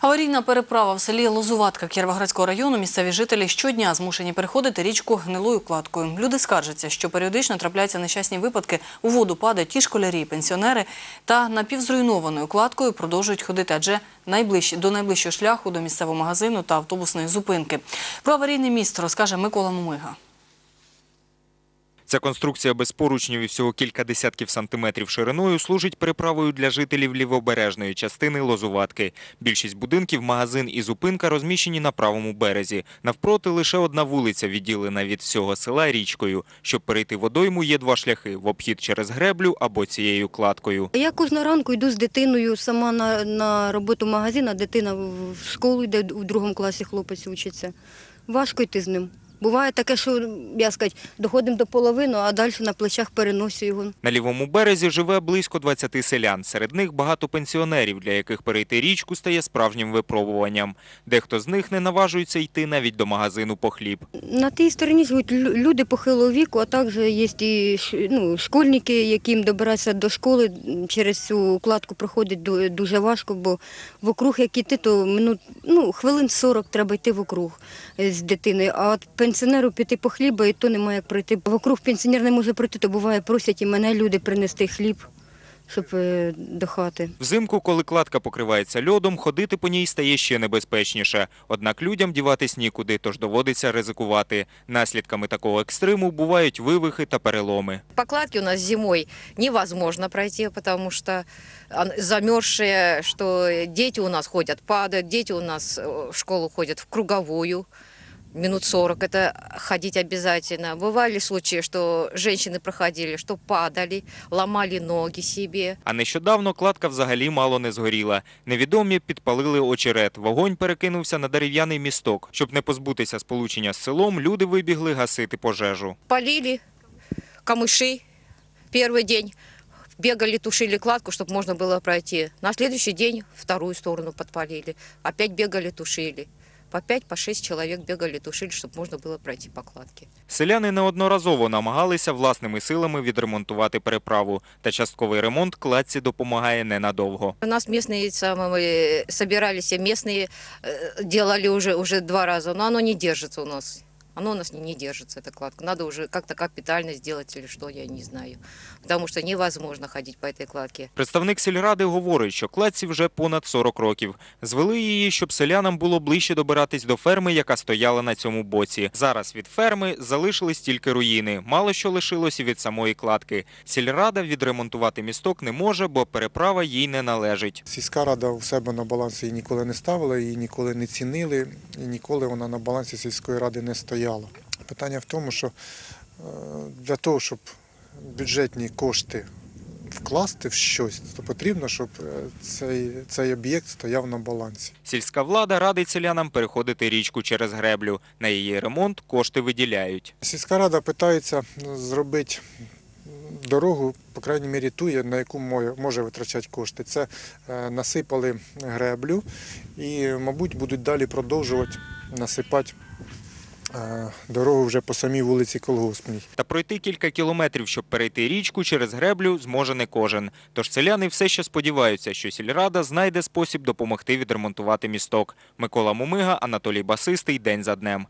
Аварійна переправа в селі Лозуватка Кіровоградського району місцеві жителі щодня змушені переходити річку гнилою кладкою. Люди скаржаться, що періодично трапляються нещасні випадки. У воду падають ті школярі, і пенсіонери та напівзруйнованою кладкою продовжують ходити, адже найближче до найближчого шляху до місцевого магазину та автобусної зупинки. Про аварійний міст розкаже Микола Мумига. Ця конструкція без поручнів і всього кілька десятків сантиметрів шириною служить переправою для жителів лівобережної частини Лозуватки. Більшість будинків, магазин і зупинка розміщені на правому березі. Навпроти лише одна вулиця відділена від всього села річкою. Щоб перейти водойму, є два шляхи – в обхід через греблю або цією кладкою. Я кожного ранку йду з дитиною сама на, на роботу в магазин, а дитина в школу йде у другому класі хлопець вчиться. Важко йти з ним. Буває таке, що я сказати, доходимо до половини, а далі на плечах переносю його. На лівому березі живе близько 20 селян. Серед них багато пенсіонерів, для яких перейти річку стає справжнім випробуванням. Дехто з них не наважується йти навіть до магазину по хліб. На тій стороні живуть люди похилого віку, а також є і ну, школьники, яким добиратися до школи через цю кладку проходить дуже важко, бо вокруг як іти, то минут, ну, хвилин 40 треба йти вокруг е, з дитиною. А от пенсіонеру піти по хліба, і то немає як пройти. Вокруг пенсіонер не може пройти, то буває, просять і мене люди принести хліб, щоб е, до хати. Взимку, коли кладка покривається льодом, ходити по ній стає ще небезпечніше. Однак людям діватись нікуди, тож доводиться ризикувати. Наслідками такого екстриму бувають вивихи та переломи. По кладке у нас зимой невозможно пройти, потому что он- замерзшие, что дети у нас ходят, падают, дети у нас э, в школу ходят в круговую, минут 40, это ходить обязательно. Бывали случаи, что женщины проходили, что падали, ломали ноги себе. А нещодавно кладка взагалі мало не згоріла. Невідомі підпалили очерет. Вогонь перекинувся на дерев'яний місток. Щоб не позбутися сполучення з селом, люди вибігли гасити пожежу. Полили камыши первый день, бегали, тушили кладку, чтобы можно было пройти. На следующий день вторую сторону подпалили. Опять бегали, тушили. По пять, по шесть человек бегали, тушили, чтобы можно было пройти по кладке. Селяни неодноразово намагалися власними силами відремонтувати переправу. Та частковий ремонт кладці допомагає ненадовго. У нас местные самые, собирались, и местные э, делали уже, уже два раза, но оно не держится у нас. Оно у нас не, не держится, эта кладка. Надо уже как-то капитально сделать или что, я не знаю. Потому что невозможно ходить по этой кладке. Представник сільради говорить, що кладці вже понад 40 років. Звели її, щоб селянам було ближче добиратись до ферми, яка стояла на цьому боці. Зараз від ферми залишились тільки руїни. Мало що лишилось від самої кладки. Сільрада відремонтувати місток не може, бо переправа їй не належить. Сільська рада у себе на балансі її ніколи не ставила, її ніколи не цінили, і ніколи вона на балансі сільської ради не стояла. Питання в тому, що е, для того, щоб бюджетні кошти вкласти в щось, то потрібно, щоб е, цей, цей об'єкт стояв на балансі. Сільська влада радить селянам переходити річку через греблю. На її ремонт кошти виділяють. Сільська рада питається зробити дорогу, по крайній мірі ту, на яку може- витрачати кошти. Це е, насипали греблю і, мабуть, будуть далі продовжувати насипати дорогу вже по самій вулиці Колгоспній. Та пройти кілька кілометрів, щоб перейти річку через греблю, зможе не кожен. Тож селяни все ще сподіваються, що сільрада знайде спосіб допомогти відремонтувати місток. Микола Мумига, Анатолій Басистий. День за днем.